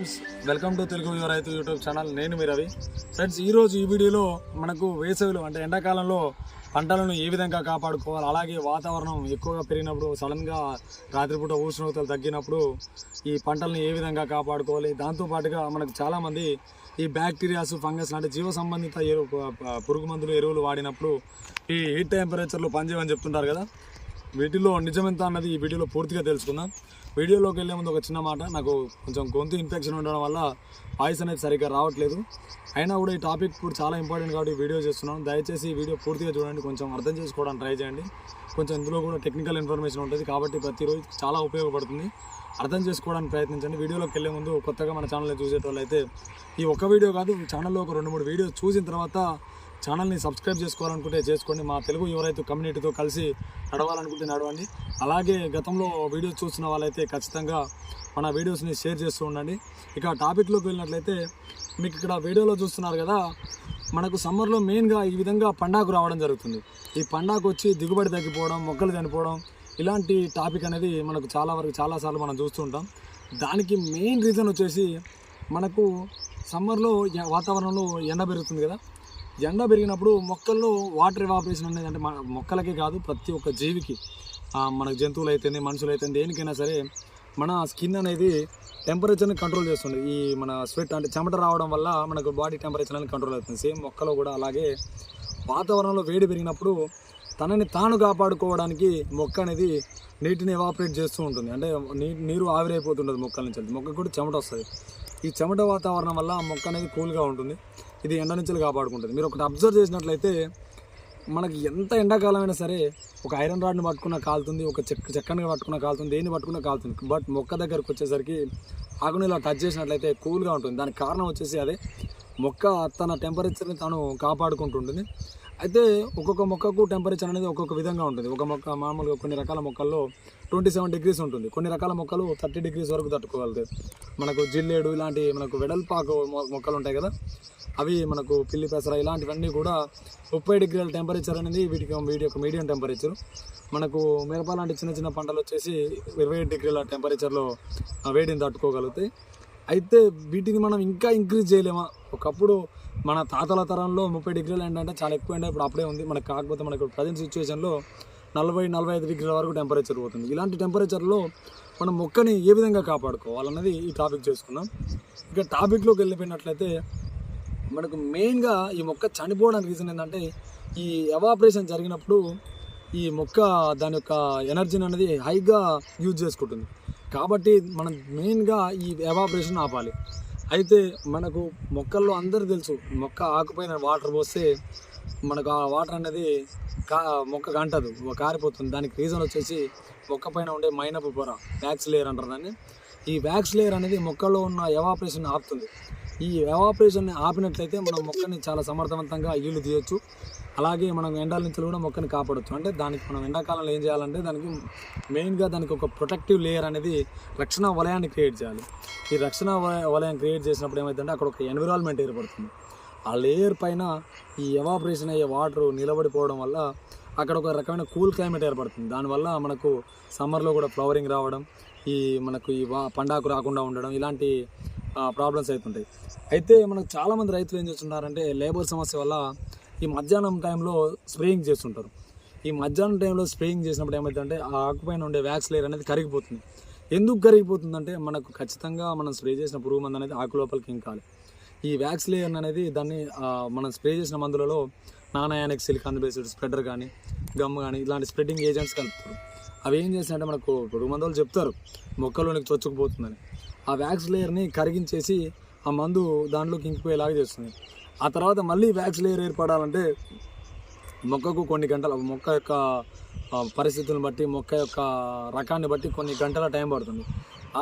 Friends welcome to Telugu యువ రైతు YouTube channel. నేను మీ రవి. ఫ్రెండ్స్ ఈరోజు ఈ వీడియోలో మనకు వేసవిలో అంటే ఎండాకాలంలో పంటలను ఏ విధంగా కాపాడుకోవాలి? అలాగే వాతావరణం ఎక్కువగా పెరిగినప్పుడు సడన్గా రాత్రిపూట ఉష్ణోగ్రతలు తగ్గినప్పుడు ఈ పంటలను ఏ విధంగా కాపాడుకోవాలి? దాంతోపాటుగా మనకు చాలామంది ఈ బ్యాక్టీరియాస్ ఫంగస్ లాంటి జీవ సంబంధిత ఎరువు పురుగు మందులు ఎరువులు వాడినప్పుడు ఈ హీట్ టెంపరేచర్లో పనిచేయమని చెప్తుంటారు కదా. వీటిలో నిజమెంత అన్నది ఈ వీడియోలో పూర్తిగా తెలుసుకుందాం. వీడియోలోకి వెళ్ళే ముందు ఒక చిన్న మాట. నాకు కొంచెం గొంతు ఇన్ఫెక్షన్ ఉండడం వల్ల వాయిస్ అనేది సరిగ్గా రావట్లేదు. అయినా కూడా ఈ టాపిక్ ఇప్పుడు చాలా ఇంపార్టెంట్ కాబట్టి వీడియో చేస్తున్నాను. దయచేసి ఈ వీడియో పూర్తిగా చూడండి. కొంచెం అర్థం చేసుకోవడానికి ట్రై చేయండి. కొంచెం ఇందులో కూడా టెక్నికల్ ఇన్ఫర్మేషన్ ఉంటుంది కాబట్టి ప్రతిరోజు చాలా ఉపయోగపడుతుంది. అర్థం చేసుకోవడానికి ప్రయత్నించండి. వీడియోలోకి వెళ్ళే ముందు కొత్తగా మన ఛానల్ని చూసేటోళ్ళు అయితే ఈ ఒక్క వీడియో కాదు ఛానల్లో ఒక రెండు మూడు వీడియోస్ చూసిన తర్వాత ఛానల్ని సబ్స్క్రైబ్ చేసుకోవాలనుకుంటే చేసుకోండి. మా తెలుగు యువరైతు కమ్యూనిటీతో కలిసి నడవాలనుకుంటే నడవండి. అలాగే గతంలో వీడియోస్ చూసిన వాళ్ళైతే ఖచ్చితంగా మన వీడియోస్ని షేర్ చేస్తూ ఉండండి. ఇక టాపిక్లోకి వెళ్ళినట్లయితే మీకు ఇక్కడ వీడియోలో చూస్తున్నారు కదా మనకు సమ్మర్లో మెయిన్గా ఈ విధంగా పండాకు రావడం జరుగుతుంది. ఈ పండాకు వచ్చి దిగుబడి తగ్గిపోవడం మొక్కలు చనిపోవడం ఇలాంటి టాపిక్ అనేది మనకు చాలా వరకు చాలాసార్లు మనం చూస్తూ ఉంటాం. దానికి మెయిన్ రీజన్ వచ్చేసి మనకు సమ్మర్లో వాతావరణంలో ఎండ పెరుగుతుంది కదా. ఎండ పెరిగినప్పుడు మొక్కల్లో వాటర్ ఎవాపరేషన్ అనేది అంటే మన మొక్కలకే కాదు ప్రతి ఒక్క జీవికి మన మనకు జంతువులు అయితేనే మనుషులు అయితే దేనికైనా సరే మన స్కిన్ అనేది టెంపరేచర్ని కంట్రోల్ చేస్తుంది. ఈ మన స్వెట్ అంటే చెమట రావడం వల్ల మనకు బాడీ టెంపరేచర్ అనేది కంట్రోల్ అవుతుంది. సేమ్ మొక్కలో కూడా అలాగే వాతావరణంలో వేడి పెరిగినప్పుడు తనని తాను కాపాడుకోవడానికి మొక్క అనేది నీటిని ఎవాపరేట్ చేస్తూ ఉంటుంది. అంటే నీరు ఆవిరైపోతుంటుంది మొక్కల నుంచి. మొక్క కూడా చెమట వస్తుంది. ఈ చెమట వాతావరణం వల్ల ఆ మొక్క అనేది కూల్గా ఉంటుంది. ఇది ఎండ నుంచి కాపాడుకుంటుంది. మీరు ఒకటి అబ్జర్వ్ చేసినట్లయితే మనకి ఎంత ఎండాకాలమైనా సరే ఒక ఐరన్ రాడ్ని పట్టుకున్న కాలుతుంది ఒక చెక్క చెక్కని పట్టుకున్న కాలుతుంది దేన్ని పట్టుకున్న కాలుతుంది. బట్ మొక్క దగ్గరకు వచ్చేసరికి ఆకుని ఇలా టచ్ చేసినట్లయితే కూల్గా ఉంటుంది. దానికి కారణం వచ్చేసి అదే మొక్క తన టెంపరేచర్ని తను కాపాడుకుంటుంటుంది. అయితే ఒక్కొక్క మొక్కకు టెంపరేచర్ అనేది ఒక్కొక్క విధంగా ఉంటుంది. ఒక మొక్క మామూలుగా కొన్ని రకాల మొక్కల్లో ట్వంటీ సెవెన్ డిగ్రీస్ ఉంటుంది. కొన్ని రకాల మొక్కలు థర్టీ డిగ్రీస్ వరకు తట్టుకోగలుగుతాయి మనకు జిల్లేడు ఇలాంటి మనకు వెడల్పాకు మొక్కలు ఉంటాయి కదా అవి మనకు పిల్లి పెసర ఇలాంటివన్నీ కూడా ముప్పై డిగ్రీల టెంపరేచర్ అనేది వీటికి వీటి యొక్క మీడియం టెంపరేచర్ మనకు మిరప లాంటి చిన్న చిన్న పంటలు వచ్చేసి ఇరవై డిగ్రీల టెంపరేచర్లో వేడిని తట్టుకోగలుగుతాయి. అయితే వీటిని మనం ఇంకా ఇంక్రీజ్ చేయలేమా? ఒకప్పుడు మన తాతల తరంలో ముప్పై డిగ్రీలు ఏంటంటే చాలా ఎక్కువ ఎండ ఇప్పుడు అప్పుడే ఉంది. మనకు కాకపోతే మనకు ప్రజెంట్ సిచ్యువేషన్లో నలభై నలభై ఐదు డిగ్రీల వరకు టెంపరేచర్ పోతుంది. ఇలాంటి టెంపరేచర్లో మనం మొక్కని ఏ విధంగా కాపాడుకోవాలన్నది ఈ టాపిక్ చేసుకున్నాం ఇక టాపిక్లోకి వెళ్ళిపోయినట్లయితే మనకు మెయిన్గా ఈ మొక్క చనిపోవడానికి రీజన్ ఏంటంటే ఈ ఎవాపరేషన్ జరిగినప్పుడు ఈ మొక్క దాని యొక్క ఎనర్జీని అనేది హైగా యూజ్ చేసుకుంటుంది. కాబట్టి మనం మెయిన్గా ఈ ఎవాపరేషన్ ఆపాలి. అయితే మనకు మొక్కల్లో అందరూ తెలుసు మొక్క ఆకుపైన వాటర్ పోస్తే మనకు ఆ వాటర్ అనేది కా మొక్క అంటదు కారిపోతుంది. దానికి రీజన్ వచ్చేసి మొక్క పైన ఉండే మైనపు పొర వ్యాక్స్ లేయర్ అంటారు దాన్ని. ఈ వ్యాక్స్ లేయర్ అనేది మొక్కలో ఉన్న ఎవాపరేషన్ ఆపుతుంది. ఈ ఎవాపరేషన్ని ఆపినట్లయితే మనం మొక్కని చాలా సమర్థవంతంగా ఈళ్ళు తీయొచ్చు. అలాగే మనం ఎండాల నుంచి కూడా మొక్కని కాపాడొచ్చు. అంటే దానికి మనం ఎండాకాలంలో ఏం చేయాలంటే దానికి మెయిన్గా దానికి ఒక ప్రొటెక్టివ్ లేయర్ అనేది రక్షణ వలయాన్ని క్రియేట్ చేయాలి. ఈ రక్షణ వలయం క్రియేట్ చేసినప్పుడు ఏమైందంటే అక్కడ ఒక ఎన్విరాన్మెంట్ ఏర్పడుతుంది. ఆ లేయర్ పైన ఈ ఎవాపరేషన్ అయ్యే వాటర్ నిలబడిపోవడం వల్ల అక్కడ ఒక రకమైన కూల్ క్లైమేట్ ఏర్పడుతుంది. దానివల్ల మనకు సమ్మర్లో కూడా ఫ్లవరింగ్ రావడం ఈ మనకు ఈ వా పండాకు రాకుండా ఉండడం ఇలాంటి ప్రాబ్లమ్స్ అవుతుంటాయి. అయితే మనకు చాలామంది రైతులు ఏం చేస్తున్నారంటే లేబర్ సమస్య వల్ల ఈ మధ్యాహ్నం టైంలో స్ప్రేయింగ్ చేస్తుంటారు. ఈ మధ్యాహ్నం టైంలో స్ప్రేయింగ్ చేసినప్పుడు ఏమవుతుందంటే ఆ ఆకుపైన ఉండే వ్యాక్స్ లేయర్ అనేది కరిగిపోతుంది. ఎందుకు కరిగిపోతుందంటే మనకు ఖచ్చితంగా మనం స్ప్రే చేసిన పురుగు మందు అనేది ఆకు లోపలికి ఇంకాలి ఈ వ్యాక్స్ లేయర్ అనేది దాన్ని మనం స్ప్రే చేసిన మందులలో నానాయానిక్ సిలికాన్ బేస్డ్ స్ప్రెడర్ కానీ గమ్ కానీ ఇలాంటి స్ప్రెడ్డింగ్ ఏజెంట్స్ కలుపుతారు. అవి ఏం చేస్తాయంటే మనకు పురుగు మందులు చెప్తారు మొక్కలోనికి చొచ్చుకుపోతుందని. ఆ వ్యాక్స్ లేయర్ని కరిగించేసి ఆ మందు దాంట్లోకి ఇంకిపోయేలాగా చేస్తుంది. ఆ తర్వాత మళ్ళీ వ్యాక్స్ లేయర్ ఏర్పడాలంటే మొక్కకు కొన్ని గంటల మొక్క యొక్క పరిస్థితులను బట్టి మొక్క యొక్క రకాన్ని బట్టి కొన్ని గంటల టైం పడుతుంది.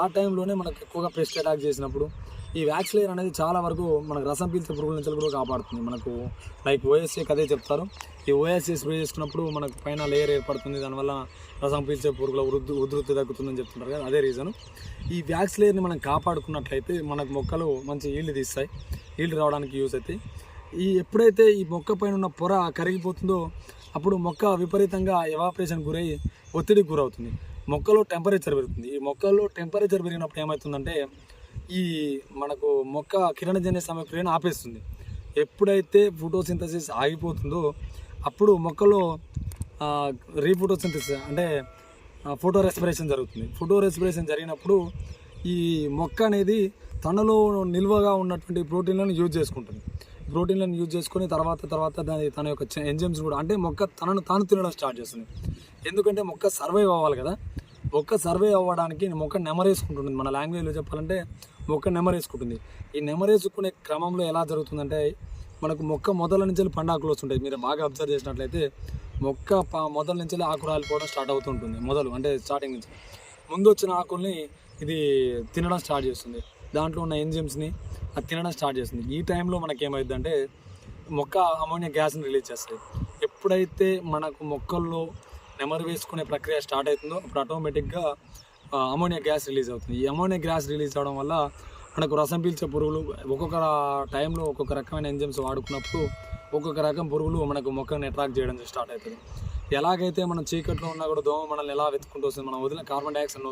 ఆ టైంలోనే మనకు ఎక్కువగా పెస్ట్ అటాక్ చేసినప్పుడు ఈ వ్యాక్స్ లేయర్ అనేది చాలా వరకు మనకు రసం పీల్చే పురుగుల నుంచి కూడా కాపాడుతుంది. మనకు లైక్ ఓఎస్ఏ అదే చెప్తారు. ఈ ఓఎస్ఏ స్ప్రే చేసుకున్నప్పుడు మనకు పైన లేయర్ ఏర్పడుతుంది. దానివల్ల రసం పీల్చే పురుగుల వృద్ధి ఉధృతి తగ్గుతుందని చెప్తుంటారు కదా అదే రీజను ఈ వ్యాక్స్ లేయర్ని మనం కాపాడుకున్నట్లయితే మనకు మొక్కలు మంచి ఈల్డ్ తీస్తాయి ఈల్డ్ రావడానికి యూజ్ అవుతాయి. ఈ ఎప్పుడైతే ఈ మొక్క పైన ఉన్న పొర కరిగిపోతుందో అప్పుడు మొక్క విపరీతంగా ఎవాపరేషన్ గురై ఒత్తిడికి గురవుతుంది. మొక్కలో టెంపరేచర్ పెరుగుతుంది. ఈ మొక్కల్లో టెంపరేచర్ పెరిగినప్పుడు ఏమవుతుందంటే ఈ మనకు మొక్క కిరణజన్య సమక్రియను ఆపేస్తుంది. ఎప్పుడైతే ఫోటోసింథసిస్ ఆగిపోతుందో అప్పుడు మొక్కలో రీఫోటోసింథసిస్ అంటే ఫోటో రెస్పిరేషన్ జరుగుతుంది. ఫోటో రెస్పిరేషన్ జరిగినప్పుడు ఈ మొక్క అనేది తనలో నిల్వగా ఉన్నటువంటి ప్రోటీన్లను యూజ్ చేసుకుంటుంది. ప్రోటీన్లను యూజ్ చేసుకొని తర్వాత తర్వాత దాని తన యొక్క ఎంజైమ్స్ కూడా అంటే మొక్క తనను తాను తినడం స్టార్ట్ చేస్తుంది. ఎందుకంటే మొక్క సర్వైవ్ అవ్వాలి కదా. ఒక్క సర్వే అవ్వడానికి మొక్క నెమరేసుకుంటుంది మన లాంగ్వేజ్లో చెప్పాలంటే మొక్క నెమరేసుకుంటుంది ఈ నెమరేసుకునే క్రమంలో ఎలా జరుగుతుందంటే మనకు మొక్క మొదల నుంచి పండాకులు వస్తుంటాయి. మీరు బాగా అబ్జర్వ్ చేసినట్లయితే మొక్క మొదల నుంచి ఆకు రాలిపోవడం స్టార్ట్ అవుతుంటుంది మొదలు అంటే స్టార్టింగ్ నుంచి. ముందు వచ్చిన ఆకుల్ని ఇది తినడం స్టార్ట్ చేస్తుంది. దాంట్లో ఉన్న ఎంజిమ్స్ని అది తినడం స్టార్ట్ చేస్తుంది. ఈ టైంలో మనకి ఏమైందంటే మొక్క అమోనియా గ్యాస్ని రిలీజ్ చేస్తుంది. ఎప్పుడైతే మనకు మొక్కల్లో నెమరు వేసుకునే ప్రక్రియ స్టార్ట్ అవుతుందో అప్పుడు ఆటోమేటిక్గా అమోనియా గ్యాస్ రిలీజ్ అవుతుంది. ఈ అమోనియా గ్యాస్ రిలీజ్ అవడం వల్ల మనకు రసం పీల్చే పురుగులు ఒక్కొక్క టైంలో ఒక్కొక్క రకమైన ఎంజిమ్స్ వాడుకున్నప్పుడు ఒక్కొక్క రకం పురుగులు మనకు మొక్కని అట్రాక్ట్ చేయడం స్టార్ట్ అవుతుంది. ఎలాగైతే మనం చీకట్లో ఉన్నా కూడా దోమ మనల్ని ఎలా వెతుక్కుంటూ వస్తుంది? మనం వదిలిన కార్బన్ డైఆక్సైడ్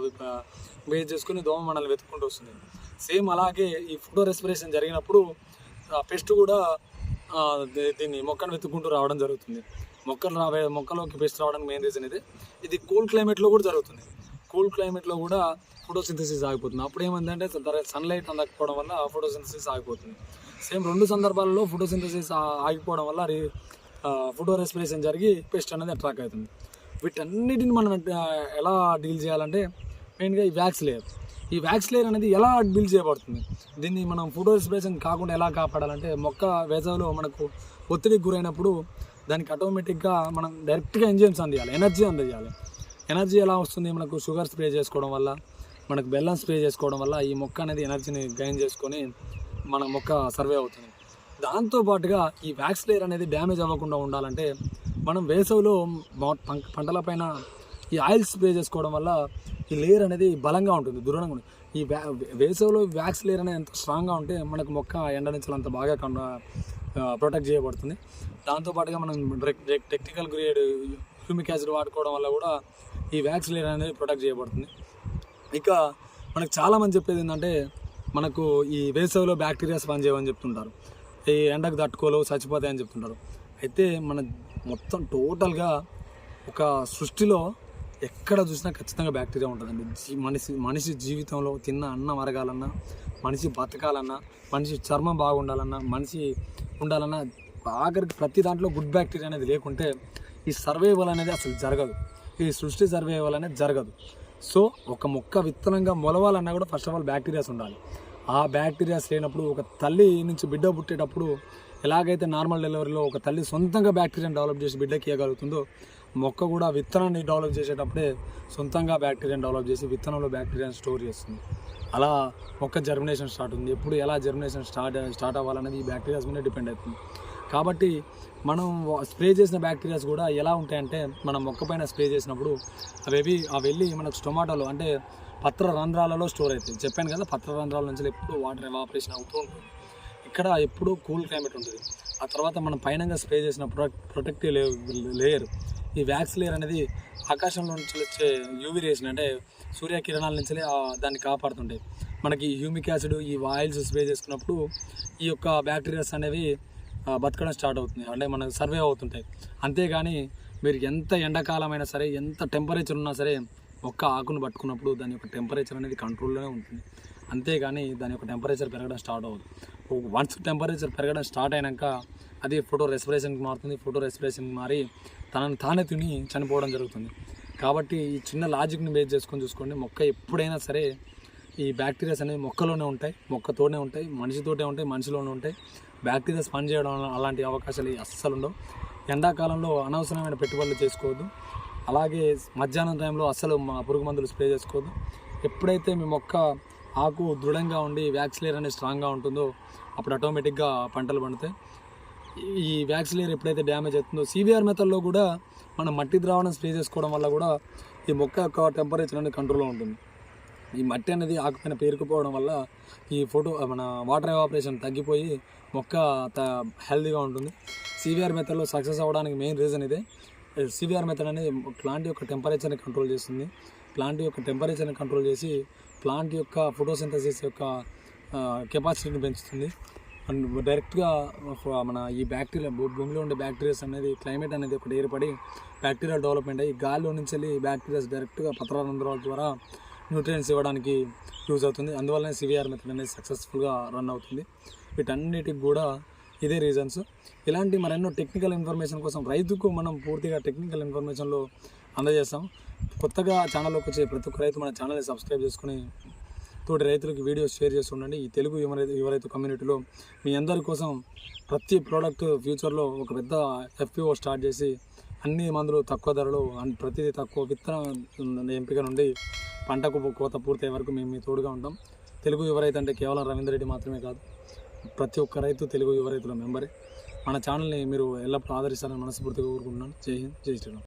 బేస్ చేసుకుని దోమ మనల్ని వెతుక్కుంటూ వస్తుంది. సేమ్ అలాగే ఈ ఫోటో రెస్పిరేషన్ జరిగినప్పుడు పెస్ట్ కూడా దీన్ని మొక్కను వెతుక్కుంటూ రావడం జరుగుతుంది. మొక్కలు రావే మొక్కలోకి పెస్ట్ రావడానికి మెయిన్ రీజన్ ఇది. ఇది కూల్ క్లైమేట్లో కూడా జరుగుతుంది. కూల్ క్లైమేట్లో కూడా ఫోటోసింథసిస్ ఆగిపోతుంది. అప్పుడు ఏమైందంటే సన్లైట్ అందకపోవడం వల్ల ఫోటోసింథసిస్ ఆగిపోతుంది. సేమ్ రెండు సందర్భాలలో ఫోటోసింథసిస్ ఆగిపోవడం వల్ల రీ ఫోటో రెస్పిరేషన్ జరిగి పెస్ట్ అనేది అట్రాక్ అవుతుంది. వీటన్నిటిని మనం ఎలా డీల్ చేయాలంటే మెయిన్గా ఈ వ్యాక్స్ లేయర్ ఈ వ్యాక్స్ లేయర్ అనేది ఎలా డీల్ చేయబడుతుంది? దీన్ని మనం ఫోటో రెస్పిరేషన్ కాకుండా ఎలా కాపాడాలంటే మొక్క వేసవిలో మనకు ఒత్తిడికి గురైనప్పుడు దానికి ఆటోమేటిక్గా మనం డైరెక్ట్గా ఎంజైమ్స్ అందియాలి ఎనర్జీ అందజేయాలి ఎనర్జీ ఎలా వస్తుంది? మనకు షుగర్ స్ప్రే చేసుకోవడం వల్ల మనకు బెల్లం స్ప్రే చేసుకోవడం వల్ల ఈ మొక్క అనేది ఎనర్జీని గైన్ చేసుకొని మన మొక్క సర్వే అవుతుంది. దాంతో పాటుగా ఈ వ్యాక్స్ లేయర్ అనేది డ్యామేజ్ అవ్వకుండా ఉండాలంటే మనం వేసవిలో పంటలపైన ఈ ఆయిల్ స్ప్రే చేసుకోవడం వల్ల ఈ లేయర్ అనేది బలంగా ఉంటుంది దృఢంగా ఉంటుంది. ఈ వ్యా వేసవిలో వ్యాక్స్ లేయర్ అనేది ఎంత స్ట్రాంగ్గా ఉంటే మనకు మొక్క ఎండ నుంచి అంత బాగా ప్రొటెక్ట్ చేయబడుతుంది. దాంతోపాటుగా మనం టెక్నికల్ గ్రేడ్ హ్యూమిక్ యాసిడ్ వాడుకోవడం వల్ల కూడా ఈ వ్యాక్స్ లేయర్ అనేది ప్రొటెక్ట్ చేయబడుతుంది. ఇక మనకు చాలామంది చెప్పేది ఏంటంటే మనకు ఈ వేసవిలో బ్యాక్టీరియాస్ పనిచేయమని చెప్తుంటారు. ఈ ఎండకు తట్టుకోలేవు చచ్చిపోతాయని చెప్తుంటారు. అయితే మన మొత్తం టోటల్గా ఒక సృష్టిలో ఎక్కడ చూసినా ఖచ్చితంగా బ్యాక్టీరియా ఉంటుందండి. జీ- మనిషి మనిషి జీవితంలో తిన్న అన్నం అరగాలన్నా మనిషి బతకాలన్నా మనిషి చర్మం బాగుండాలన్నా మనిషి ఉండాలన్నా ఆఖరికి ప్రతి దాంట్లో గుడ్ బ్యాక్టీరియా అనేది లేకుంటే ఈ సర్వైవల్ అనేది అసలు జరగదు. ఈ సృష్టి సర్వైవల్ అనేది జరగదు. సో ఒక మొక్క విత్తనంగా మొలవాలన్నా కూడా ఫస్ట్ ఆఫ్ ఆల్ బ్యాక్టీరియాస్ ఉండాలి. ఆ బ్యాక్టీరియాస్ లేనప్పుడు ఒక తల్లి నుంచి బిడ్డ పుట్టేటప్పుడు ఎలాగైతే నార్మల్ డెలివరీలో ఒక తల్లి సొంతంగా బ్యాక్టీరియాని డెవలప్ చేసి బిడ్డకి ఇవ్వగలుగుతుందో మొక్క కూడా విత్తనాన్ని డెవలప్ చేసేటప్పుడే సొంతంగా బ్యాక్టీరియాని డెవలప్ చేసి విత్తనంలో బ్యాక్టీరియాని స్టోర్ చేస్తుంది. అలా మొక్క జర్మినేషన్ స్టార్ట్ ఉంది. ఎప్పుడు ఎలా జర్మినేషన్ స్టార్ట్ స్టార్ట్ అవ్వాలనేది ఈ బ్యాక్టీరియాస్ మీద డిపెండ్ అవుతుంది. కాబట్టి మనం స్ప్రే చేసిన బ్యాక్టీరియాస్ కూడా ఎలా ఉంటాయంటే మనం మొక్క పైన స్ప్రే చేసినప్పుడు అవి అవి వెళ్ళి మనకు స్టొమాటోలో అంటే పత్ర రంధ్రాలలో స్టోర్ అవుతాయి. చెప్పాను కదా పత్ర రంధ్రాల నుంచి ఎప్పుడు వాటర్ ఎవాపరేషన్ అవుతూ ఉంటుంది. ఇక్కడ ఎప్పుడూ కూల్ క్లైమేట్ ఉంటుంది. ఆ తర్వాత మనం పైనంగా స్ప్రే చేసిన ప్రొటెక్ట్ ప్రొటెక్టివ్ లేయర్ ఈ వ్యాక్స్ లేయర్ అనేది ఆకాశంలో నుంచి వచ్చే యూవి రేషన్ అంటే సూర్యకిరణాల నుంచి దాన్ని కాపాడుతుంటాయి. మనకి హ్యూమిక్ యాసిడ్ ఈ ఆయిల్స్ స్ప్రే చేసుకున్నప్పుడు ఈ యొక్క బ్యాక్టీరియాస్ అనేవి బతకడం స్టార్ట్ అవుతుంది. అంటే మనకు సర్వే అవుతుంటాయి. అంతేగాని మీరు ఎంత ఎండాకాలమైనా సరే ఎంత టెంపరేచర్ ఉన్నా సరే ఒక్క ఆకును పట్టుకున్నప్పుడు దాని యొక్క టెంపరేచర్ అనేది కంట్రోల్లోనే ఉంటుంది. అంతేగాని దాని యొక్క టెంపరేచర్ పెరగడం స్టార్ట్ అవుతుంది వన్స్ టెంపరేచర్ పెరగడం స్టార్ట్ అయినాక అది ఫోటో రెస్పిరేషన్కి మారుతుంది. ఫోటో రెస్పిరేషన్కి మారి తనని తానే తిని చనిపోవడం జరుగుతుంది. కాబట్టి ఈ చిన్న లాజిక్ని బేస్ చేసుకొని చూసుకోండి. మొక్క ఎప్పుడైనా సరే ఈ బ్యాక్టీరియాస్ అనేవి మొక్కలోనే ఉంటాయి మొక్కతోనే ఉంటాయి మనిషితోటే ఉంటాయి మనిషిలోనే ఉంటాయి. బ్యాక్టీరియాస్ పనిచేయడం అలాంటి అవకాశాలు అస్సలు ఉండవు. ఎండాకాలంలో అనవసరమైన పెట్టుబడులు చేసుకోవద్దు. అలాగే మధ్యాహ్నం టైంలో అస్సలు మా పురుగు మందులు స్ప్రే చేసుకోవద్దు. ఎప్పుడైతే మీ మొక్క ఆకు దృఢంగా ఉండి వ్యాక్సిలేర్ అనేది స్ట్రాంగ్గా ఉంటుందో అప్పుడు ఆటోమేటిక్గా పంటలు పండుతాయి. ఈ వ్యాక్సిలేర్ ఎప్పుడైతే డ్యామేజ్ అవుతుందో సివిఆర్ మెథడ్లో కూడా మనం మట్టి ద్రావణం స్ప్రే చేసుకోవడం వల్ల కూడా ఈ మొక్క యొక్క టెంపరేచర్ అనేది కంట్రోల్లో ఉంటుంది. ఈ మట్టి అనేది ఆకుపైన పేరుకుపోవడం వల్ల ఈ ఫోటో మన వాటర్ ఎవాపరేషన్ తగ్గిపోయి మొక్క త హెల్తీగా ఉంటుంది. సివిఆర్ మెథడ్లో సక్సెస్ అవ్వడానికి మెయిన్ రీజన్ ఇదే. సివిఆర్ మెథడ్ అనేది ప్లాంట్ యొక్క టెంపరేచర్ని కంట్రోల్ చేస్తుంది. ప్లాంట్ యొక్క టెంపరేచర్ని కంట్రోల్ చేసి ప్లాంట్ యొక్క ఫోటోసింథసిస్ యొక్క కెపాసిటీని పెంచుతుంది. అండ్ డైరెక్ట్గా మన ఈ బ్యాక్టీరియా భూమిలో ఉండే బ్యాక్టీరియాస్ అనేది క్లైమేట్ అనేది ఒకటి ఏర్పడి బ్యాక్టీరియా డెవలప్మెంట్ అయ్యి గాలిలో నుంచి వెళ్ళి బ్యాక్టీరియాస్ డైరెక్ట్గా పత్రరంధ్రాల ద్వారా న్యూట్రియన్స్ ఇవ్వడానికి యూజ్ అవుతుంది. అందువల్లనే సివిఆర్ మెథడ్ అనేది సక్సెస్ఫుల్గా రన్ అవుతుంది. వీటన్నిటికి కూడా ఇదే రీజన్స్. ఇలాంటి మరెన్నో టెక్నికల్ ఇన్ఫర్మేషన్ కోసం రైతుకు మనం పూర్తిగా టెక్నికల్ ఇన్ఫర్మేషన్లో అందజేస్తాం. కొత్తగా ఛానల్లోకి వచ్చే ప్రతి ఒక్క రైతు మన ఛానల్ని సబ్స్క్రైబ్ చేసుకుని తోటి రైతులకు వీడియోస్ షేర్ చేసి ఉండండి. ఈ తెలుగు యువ రైతు యువ రైతు కమ్యూనిటీలో మీ అందరి కోసం ప్రతి ప్రోడక్ట్ ఫ్యూచర్లో ఒక పెద్ద ఎఫ్పిఓ స్టార్ట్ చేసి అన్ని మందులు తక్కువ ధరలు అండ్ ప్రతిదీ తక్కువ విత్తనం ఎంపిక నుండి పంటకు కోత పూర్తయ్యే వరకు మేము మీ తోడుగా ఉంటాం. తెలుగు యువరైతు అంటే కేవలం రవీంద్ర రెడ్డి మాత్రమే కాదు ప్రతి ఒక్క రైతు తెలుగు యువరైతుల మెంబరే. మన ఛానల్ని మీరు ఎల్లప్పుడూ ఆదరిస్తారని మనస్ఫూర్తిగా కోరుకుంటున్నాను. జై హింద్ జై శ్రీరామ్.